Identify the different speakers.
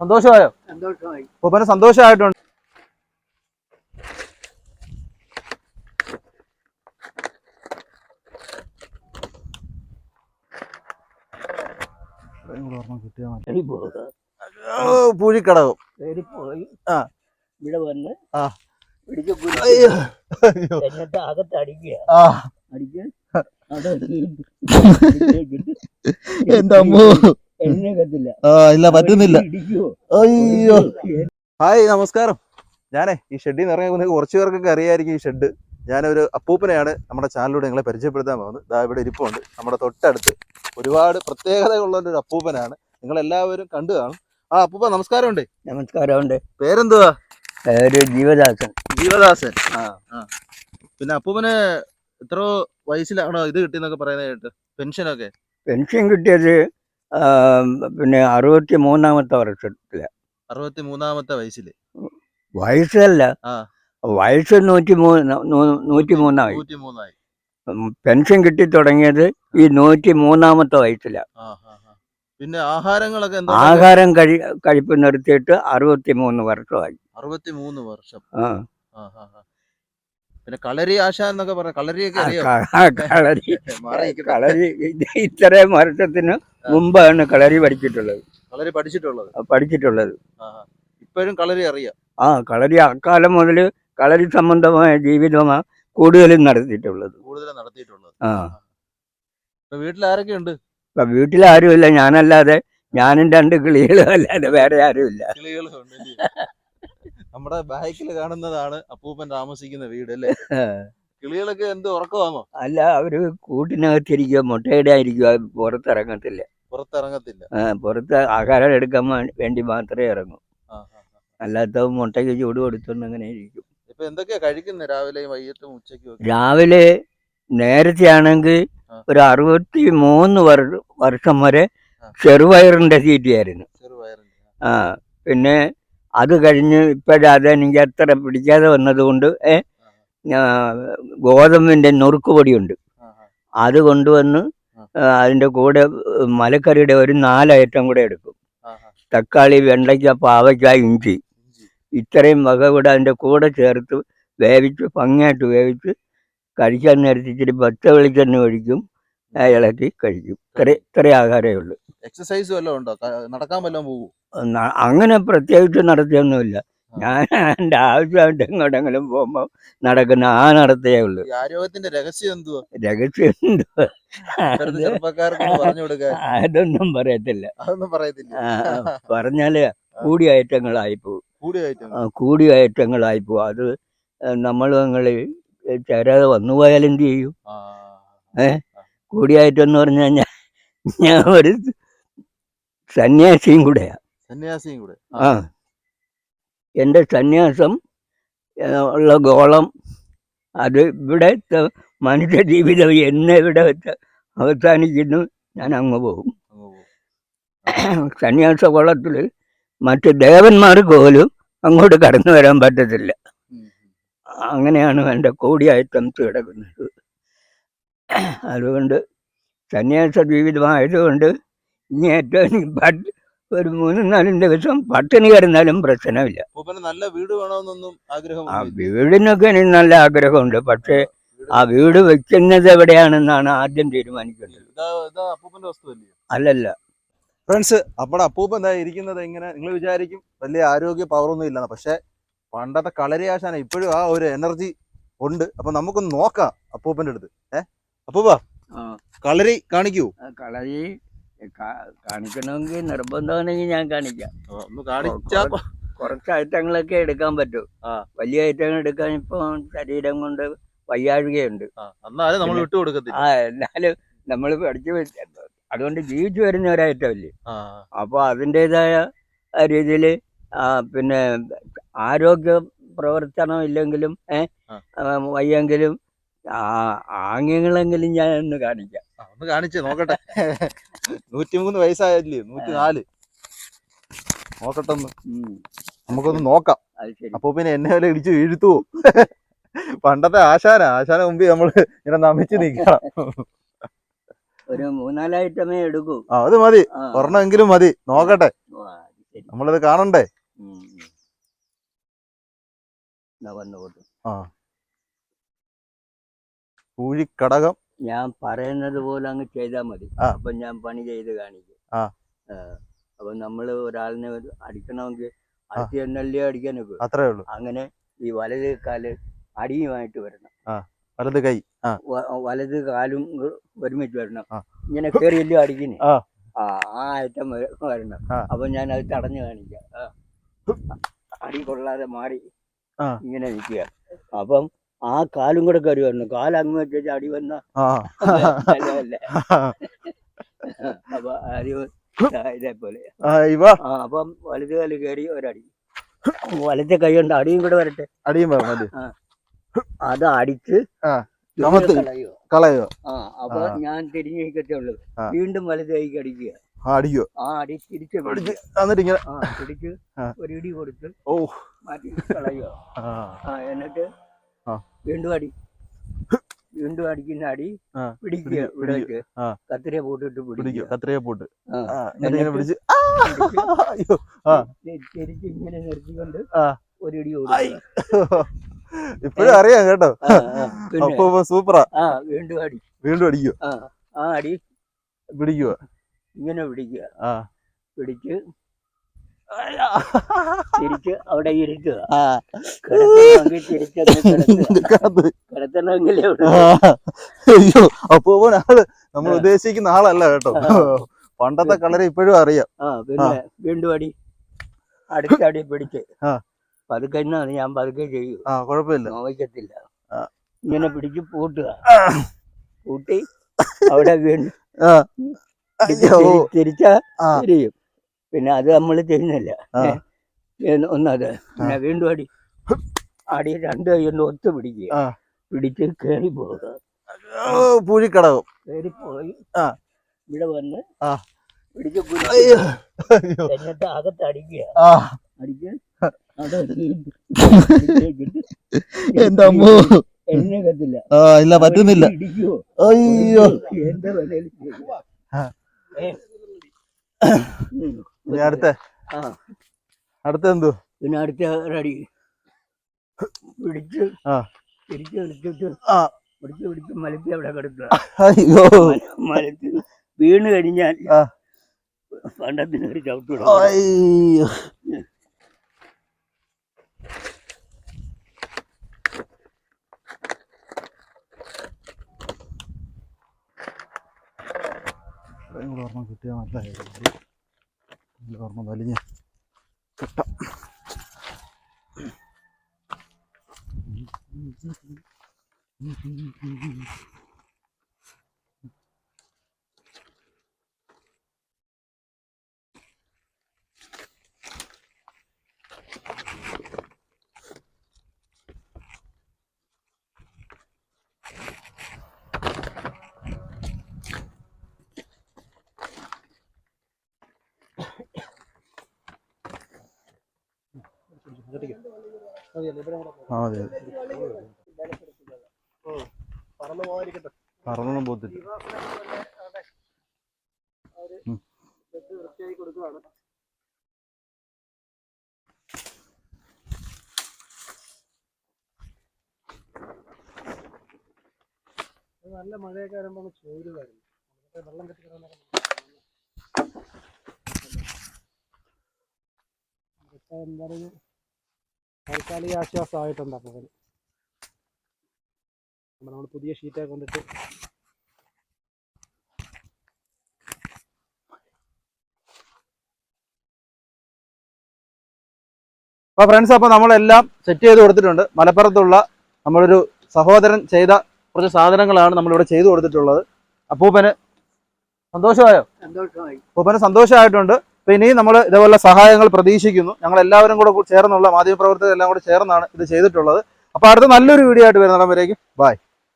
Speaker 1: സന്തോഷമായോ?
Speaker 2: സന്തോഷമായി.
Speaker 1: സന്തോഷമായിട്ടുണ്ട്. പൂഴിക്കടവും ആ.
Speaker 2: ഇവിടെ വന്ന്
Speaker 1: ആ.
Speaker 2: പിടിച്ച് കുലുക്കി
Speaker 1: അയ്യോ. അയ്യോ.
Speaker 2: എന്നിട്ട് അകത്ത് അടിക്കുക.
Speaker 1: ആ.
Speaker 2: അടിക്കുക അവിടെ
Speaker 1: എന്റെ അമ്മോ
Speaker 2: എഴുന്നേക്കത്തില്ല
Speaker 1: ആ ഇല്ല പറ്റുന്നില്ല. അയ്യോ. ഹായ് നമസ്കാരം. ഞാനേ ഈ ഷെഡിൽ നിന്ന് ഇറങ്ങി കുറച്ച് പേർക്കൊക്കെ അറിയായിരിക്കും ഈ ഷെഡ്. ഞാനൊരു അപ്പൂപ്പനെയാണ് നമ്മുടെ ചാനലിലൂടെ നിങ്ങളെ പരിചയപ്പെടുത്താൻ പോകുന്നത്. ദാ ഇവിടെ ഇരിപ്പുണ്ട്. നമ്മുടെ തൊട്ടടുത്ത് ഒരുപാട് പ്രത്യേകതകളുള്ള ഒരു അപ്പൂപ്പനാണ്. നിങ്ങൾ എല്ലാവരും കണ്ടു കാണും. ആ അപ്പൂപ്പ നമസ്കാരം
Speaker 2: ഉണ്ട്
Speaker 1: പേരെന്തുവാ?
Speaker 2: പേര് ജീവദാസൻ.
Speaker 1: ജീവദാസൻ.
Speaker 2: ആ ആ.
Speaker 1: പിന്നെ അപ്പൂപ്പന് എത്ര വയസ്സിലാണോ ഇത് കിട്ടിയെന്നൊക്കെ പറയുന്നത് കേട്ട്. പെൻഷനൊക്കെ?
Speaker 2: പെൻഷൻ കിട്ടിയത് പിന്നെ അറുപത്തി മൂന്നാമത്തെ വർഷത്തിൽ.
Speaker 1: അറുപത്തി മൂന്നാമത്തെ വയസ്സിൽ
Speaker 2: വയസ്സല്ല. വയസ്സ് നൂറ്റി മൂന്ന് നൂറ്റി മൂന്നായി പെൻഷൻ കിട്ടി തുടങ്ങിയത് ഈ നൂറ്റി മൂന്നാമത്തെ വയസ്സിലാണ്.
Speaker 1: പിന്നെ ആഹാരങ്ങളൊക്കെ
Speaker 2: ആഹാരം കഴി കഴിപ്പ് നിർത്തിയിട്ട് അറുപത്തി മൂന്ന് വർഷമായി
Speaker 1: അറുപത്തി മൂന്ന് വർഷം. പിന്നെ കളരി ആശ എന്നൊക്കെ പറയാം കളരിയൊക്കെ
Speaker 2: കളരി. കളരി ഇത് ഇത്രയും വർഷത്തിന് മുമ്പാണ് കളരി പഠിച്ചിട്ടുള്ളത്.
Speaker 1: കളരി പഠിച്ചിട്ടുള്ളത്?
Speaker 2: പഠിച്ചിട്ടുള്ളത്.
Speaker 1: ഇപ്പോഴും കളരി അറിയാം?
Speaker 2: ആ കളരി അക്കാലം മുതൽ കളരി സംബന്ധമായ ജീവിതമാണ് കൂടുതലും നടത്തിയിട്ടുള്ളത്.
Speaker 1: കൂടുതലും നടത്തിയിട്ടുള്ളത്.
Speaker 2: ആ.
Speaker 1: ഇപ്പൊ വീട്ടിൽ ആരൊക്കെ ഉണ്ട്?
Speaker 2: ഇപ്പൊ വീട്ടിലാരുമില്ല. ഞാനല്ലാതെ ഞാനും രണ്ട് കിളികളും അല്ലാതെ വേറെ ആരുമില്ല.
Speaker 1: നമ്മുടെ ബാക്കിൽ കാണുന്നതാണ് അപ്പൂപ്പൻ താമസിക്കുന്ന വീട് അല്ലേ? കിളികളൊക്കെ എന്ത് ഉറക്കമാണോ?
Speaker 2: അല്ല അവർ കൂട്ടിനകത്തിരിക്കുക മുട്ടയിടായിരിക്കുക പുറത്തിറങ്ങത്തില്ല.
Speaker 1: പുറത്തിറങ്ങത്തില്ല.
Speaker 2: പുറത്ത് ആഹാരം എടുക്കാൻ വേണ്ടി മാത്രമേ ഇറങ്ങൂ. അല്ലാത്ത മുട്ടയ്ക്ക് ചൂട് കൊടുത്തോണ്ട് അങ്ങനെ ഇരിക്കും.
Speaker 1: ഇപ്പൊ എന്തൊക്കെയാ കഴിക്കുന്നത് രാവിലെ വൈകിട്ടും ഉച്ചയ്ക്കും
Speaker 2: രാവിലെ നേരത്തെ ആണെങ്കിൽ ഒരു അറുപത്തി മൂന്ന് വർ- വർഷം വരെ
Speaker 1: ചെറുവയറിന്റെ
Speaker 2: ചെറുപയറിന്റെ തീറ്റയായിരുന്നു ആ. പിന്നെ അത് കഴിഞ്ഞ് ഇപ്പോഴത് എനിക്ക് അത്ര പിടിക്കാതെ വന്നതുകൊണ്ട് ഗോതമ്പിന്റെ നുറുക്ക് പൊടിയുണ്ട്.
Speaker 1: ആ, ആ.
Speaker 2: അത് കൊണ്ടുവന്ന് അതിന്റെ കൂടെ മലക്കറിയുടെ ഒരു നാലയറ്റം ഐറ്റം കൂടെ എടുക്കും. തക്കാളി വെണ്ടയ്ക്ക പാവയ്ക്ക ഇഞ്ചി. ഇത്രയും വക കൂടെ അതിന്റെ കൂടെ ചേർത്ത് വേവിച്ച് ഭംഗിയായിട്ട് വേവിച്ച് കഴിക്കാൻ നേരത്തെ ഇച്ചിരി പച്ച വെളിച്ചെണ്ണ ഒഴിക്കും. ഇളക്കി കഴിക്കും. ഇത്ര ഇത്ര ആഹാരമേ ഉള്ളൂ.
Speaker 1: എക്സസൈസ് വല്ലതും ഉണ്ടോ? നടക്കാൻ വല്ലതും പോകും
Speaker 2: അങ്ങനെ പ്രത്യേകിച്ച് നടത്തിയൊന്നുമില്ല. ഞാൻ എന്റെ ആവശ്യമായിട്ട് എങ്ങോട്ടെങ്കിലും പോകുമ്പോൾ നടക്കുന്ന ആ നടത്തേ ഉള്ളൂ.
Speaker 1: ആരോഗ്യത്തിന്റെ രഹസ്യം എന്തുവാ?
Speaker 2: രഹസ്യം എന്തോ
Speaker 1: പറഞ്ഞു കൊടുക്കാൻ.
Speaker 2: അതൊന്നും പറയത്തില്ല.
Speaker 1: അതൊന്നും പറയത്തില്ല.
Speaker 2: പറഞ്ഞാൽ കൂടിയായിട്ടങ്ങളായി പോകും. കൂടിയായിട്ടങ്ങളായി പോകും. അത് നമ്മൾ നിങ്ങൾ ചേരാതെ വന്നുപോയാൽ എന്ത് ചെയ്യും? ഏ? കൂടിയായിട്ടെന്ന് എന്ന് പറഞ്ഞു കഴിഞ്ഞാൽ ഞാൻ ഒരു സന്യാസിയും കൂടെയാ.
Speaker 1: സന്യാസിയും കൂടെ.
Speaker 2: ആ. എന്റെ സന്യാസം ഉള്ള ഗോളം അത് ഇവിടെ മനുഷ്യ ജീവിതം എന്നെ ഇവിടെ വെച്ച് അവസാനിക്കുന്നു. ഞാൻ അങ്ങ് പോകും. സന്യാസ കുളത്തിൽ മറ്റ് ദേവന്മാർക്ക് പോലും അങ്ങോട്ട് കടന്നു വരാൻ പറ്റത്തില്ല. അങ്ങനെയാണ് എന്റെ കോടി ഐറ്റംസ് കിടക്കുന്നത് അതുകൊണ്ട് സന്യാസ ജീവിതമായതുകൊണ്ട് ഇനി ഏറ്റവും ഒരു മൂന്നും നാലും ദിവസം പട്ടിണി കിടന്നാലും പ്രശ്നമില്ല
Speaker 1: നല്ല വീട് വേണമെന്നൊന്നും ആഗ്രഹം
Speaker 2: ആ വീടിനൊക്കെ എനിക്ക് നല്ല ആഗ്രഹമുണ്ട്. പക്ഷേ ആ വീട് വെക്കുന്നത് എവിടെയാണെന്നാണ് ആദ്യം തീരുമാനിക്കേണ്ടത്. അല്ലല്ല.
Speaker 1: ഫ്രണ്ട്സ് നമ്മുടെ അപ്പൂപ്പൻ എന്താ ഇരിക്കുന്നത് എങ്ങനെ നിങ്ങൾ വിചാരിക്കും വലിയ ആരോഗ്യ പവറൊന്നും ഇല്ലെന്ന്. പക്ഷെ പണ്ടത്തെ കളരി ആശാന ഇപ്പോഴും ആ ഒരു എനർജി ഉണ്ട്. അപ്പൊ നമുക്കൊന്ന് നോക്കാം അപ്പൂപ്പന്റെ അടുത്ത്. ഏഹ് അപ്പൂപ്പ കളരി കാണിക്കൂ.
Speaker 2: കളരി കാണിക്കണമെങ്കിൽ നിർബന്ധമാണെങ്കിൽ ഞാൻ കാണിക്കാം. കുറച്ച് ഐറ്റങ്ങളൊക്കെ എടുക്കാൻ പറ്റും. വലിയ ഐറ്റങ്ങൾ എടുക്കാൻ ഇപ്പൊ ശരീരം കൊണ്ട് വയ്യാഴികയുണ്ട്.
Speaker 1: ആ, എന്നാലും നമ്മൾ
Speaker 2: പഠിച്ചു അതുകൊണ്ട് ജീവിച്ചു വരുന്ന ഒരു ഐറ്റമല്ലേ
Speaker 1: ആ,
Speaker 2: അപ്പോൾ അതിന്റെതായ രീതിയിൽ പിന്നെ ആരോഗ്യ പ്രവർത്തനം ഇല്ലെങ്കിലും വയ്യെങ്കിലും ആ- ആംഗ്യങ്ങളെങ്കിലും ഞാൻ ഒന്ന് കാണിക്കാം.
Speaker 1: ഒന്ന് കാണിച്ചേ നോക്കട്ടെ. നൂറ്റിമൂന്ന് വയസ്സായല്ലേ? നൂറ്റി നാല് നോക്കട്ടെ ഒന്ന് നമുക്കൊന്ന് നോക്കാം. അപ്പൊ പിന്നെ എന്നെ വല്ല ഇടിച്ച് വീഴ്ത്തുവോ? പണ്ടത്തെ ആശാന. ആശാന മുമ്പ് നമ്മൾ ഇങ്ങനെ നമിച്ച് നിക്കണം.
Speaker 2: ഒരു മൂന്നാലായിട്ടമേ എടുക്കൂ.
Speaker 1: ആ അത് മതി. ഒരെണ്ണമെങ്കിലും മതി. നോക്കട്ടെ. നമ്മളത് കാണണ്ടേ?
Speaker 2: ആ. ഉം. ഞാൻ പറയുന്നത് പോലെ അങ്ങ് ചെയ്താൽ മതി. അപ്പൊ ഞാൻ പണി ചെയ്ത് കാണിക്കും. അപ്പൊ നമ്മൾ ഒരാളിനെ ഒരു അടിക്കണമെങ്കിൽ അടുത്ത് എന്നല്ലേ അടിക്കാൻ
Speaker 1: അത്രേ ഉള്ളൂ.
Speaker 2: അങ്ങനെ ഈ വലത് കാൽ അടിയുമായിട്ട് വരണം.
Speaker 1: വലത് കൈ.
Speaker 2: വലത് കാലും ഒരുമിച്ച് വരണം. ഇങ്ങനെ കയറിയല്ലോ അടിക്കുന്നേ
Speaker 1: ആ.
Speaker 2: ആ വരണം. അപ്പൊ ഞാൻ അത് തടഞ്ഞു കാണിക്കാം. അടി കൊള്ളാതെ മാറി ഇങ്ങനെ നിൽക്കുക. അപ്പം ആ കാലും കൂടെ കയറി വരണം കാലങ്ങ് വെച്ച് അടി വന്ന അപ്പൊ അരി ഇതേപോലെ. അപ്പം വലത് കാൽ കയറി ഒരടി. വലത്തെ കൈ കൊണ്ട് അടിയും കൂടെ വരട്ടെ.
Speaker 1: അടിയും
Speaker 2: അത് അടിച്ച്.
Speaker 1: കളയോ?
Speaker 2: ആ അപ്പൊ ഞാൻ തിരിഞ്ഞു നിൽക്കത്തേ ഉള്ളൂ. വീണ്ടും വലത് കൈക്ക് അടിക്കുക.
Speaker 1: അടിക്കോ?
Speaker 2: ആ അടി തിരിച്ച്.
Speaker 1: എന്നിട്ട് ഇങ്ങനെ
Speaker 2: പിടിച്ച് ഒരു ഇടി കൊടുത്ത്
Speaker 1: ഓ
Speaker 2: മാറ്റി കളയോ
Speaker 1: ആ
Speaker 2: എന്നിട്ട്. വീണ്ടും അടി. വീണ്ടും അടിക്കുന്ന അടി. പിടിക്കുക
Speaker 1: കത്രിയ
Speaker 2: ഇവിടെ വെച്ച്
Speaker 1: ആ.
Speaker 2: പോട്ടിട്ട് പിടിക്കുക.
Speaker 1: പോട്ട്. പിടിച്ച്
Speaker 2: തിരിച്ച് ഇങ്ങനെ നിർത്തിക്കൊണ്ട് ഒരു ഇടി
Speaker 1: ഇപ്പഴും അറിയാം കേട്ടോ. അപ്പൊ സൂപ്പറാ.
Speaker 2: വീണ്ടും അടി.
Speaker 1: വീണ്ടും അടിക്കുക.
Speaker 2: ആ അടി
Speaker 1: പിടിക്കുക.
Speaker 2: ഇങ്ങനെ പിടിക്കുക. പിടിച്ച് തിരിച്ച് അവിടെ.
Speaker 1: അയ്യോ അപ്പൊ ആൾ നമ്മൾ ഉദ്ദേശിക്കുന്ന ആളല്ല കേട്ടോ. പണ്ടത്തെ കളരെ ഇപ്പോഴും അറിയാം.
Speaker 2: പിന്നെ വീണ്ടും അടി. അടുത്തടി പിടിച്ച്
Speaker 1: ആ.
Speaker 2: പതുക്കെ എന്നാണ് ഞാൻ പതുക്കെ ചെയ്യൂ.
Speaker 1: ആ കുഴപ്പമില്ല.
Speaker 2: ഇങ്ങനെ പിടിച്ച് പൂട്ടുക. പൂട്ടി അവിടെ വീണ്ടും തിരിച്ചാ. തിരിയും. പിന്നെ അത് നമ്മൾ ചെയ്യുന്നില്ല. ഒന്നത്. പിന്നെ വീണ്ടും അടി. അടി രണ്ട് കൈ കൊണ്ട് ഒത്തു പിടിക്കുക. പിടിച്ച് കയറി പോവുക.
Speaker 1: ഓ, പൂഴിക്കടകം
Speaker 2: കയറി പോയി. ഇവിടെ വന്ന്. പിടിച്ച് എന്നിട്ട് അകത്ത് അടിക്കുക. ഇടിച്ചിട്ട്
Speaker 1: എന്റെ അമ്മോ? ആ ഇല്ല പറ്റുന്നില്ല. അയ്യോ.
Speaker 2: എന്റെ
Speaker 1: ഇനി അടുത്ത.
Speaker 2: ആ.
Speaker 1: അടുത്ത എന്തോ?
Speaker 2: പിന്നെ അടുത്ത ഒരടി പിടിച്ച്.
Speaker 1: ആ.
Speaker 2: തിരിച്ച് എടുത്തിട്ട്
Speaker 1: ആ.
Speaker 2: പിടിച്ച് പിടിച്ച് മലത്തി അവിടെ കിടക്കുക.
Speaker 1: അയ്യോ.
Speaker 2: മലത്തി വീണ് കഴിഞ്ഞാൽ
Speaker 1: ആ.
Speaker 2: പണ്ടത്തിന് ഒരു ചവിട്ട്
Speaker 1: അയ്യോ. ഇത്രയും കൂടെ ഒരെണ്ണം കിട്ടിയാൽ നല്ലതായിരുന്നു. ഇതിൽ ഒരെണ്ണം വലിഞ്ഞ് കിട്ടാം. ആ അതെ പറന്നൊന്നും പോത്തില്ല ഉം.
Speaker 3: നല്ല മഴയൊക്കെ വരുമ്പോൾ ചോരുമായിരുന്നു വെള്ളം കെട്ടി കിടന്നൊക്കെ ഇപ്പൊ എന്തായാലും താൽക്കാലിക ആശ്വാസമായിട്ടുണ്ട് അപ്പോൾ നമ്മൾ പുതിയ ഷീറ്റൊക്കെ കൊണ്ടിട്ട്
Speaker 1: അപ്പോൾ ഫ്രണ്ട്സ് അപ്പോൾ നമ്മളെല്ലാം സെറ്റ് ചെയ്ത് കൊടുത്തിട്ടുണ്ട്. മലപ്പുറത്തുള്ള നമ്മളൊരു സഹോദരൻ ചെയ്ത കുറച്ച് സാധനങ്ങളാണ് നമ്മളിവിടെ ചെയ്തു കൊടുത്തിട്ടുള്ളത്. അപ്പൂപ്പന് സന്തോഷമായോ?
Speaker 2: സന്തോഷമായി.
Speaker 1: അപ്പൂപ്പന് സന്തോഷമായിട്ടുണ്ട്. അപ്പോൾ ഇനിയും നമ്മൾ ഇതേപോലെ സഹായങ്ങൾ പ്രതീക്ഷിക്കുന്നു. ഞങ്ങൾ എല്ലാവരും കൂടെ ചേർന്നുള്ള മാധ്യമപ്രവർത്തകർ എല്ലാം കൂടെ ചേർന്നാണ് ഇത് ചെയ്തിട്ടുള്ളത്. അപ്പോൾ അടുത്ത നല്ലൊരു വീഡിയോ ആയിട്ട് വരുന്നിടം വരേക്കും. ബൈ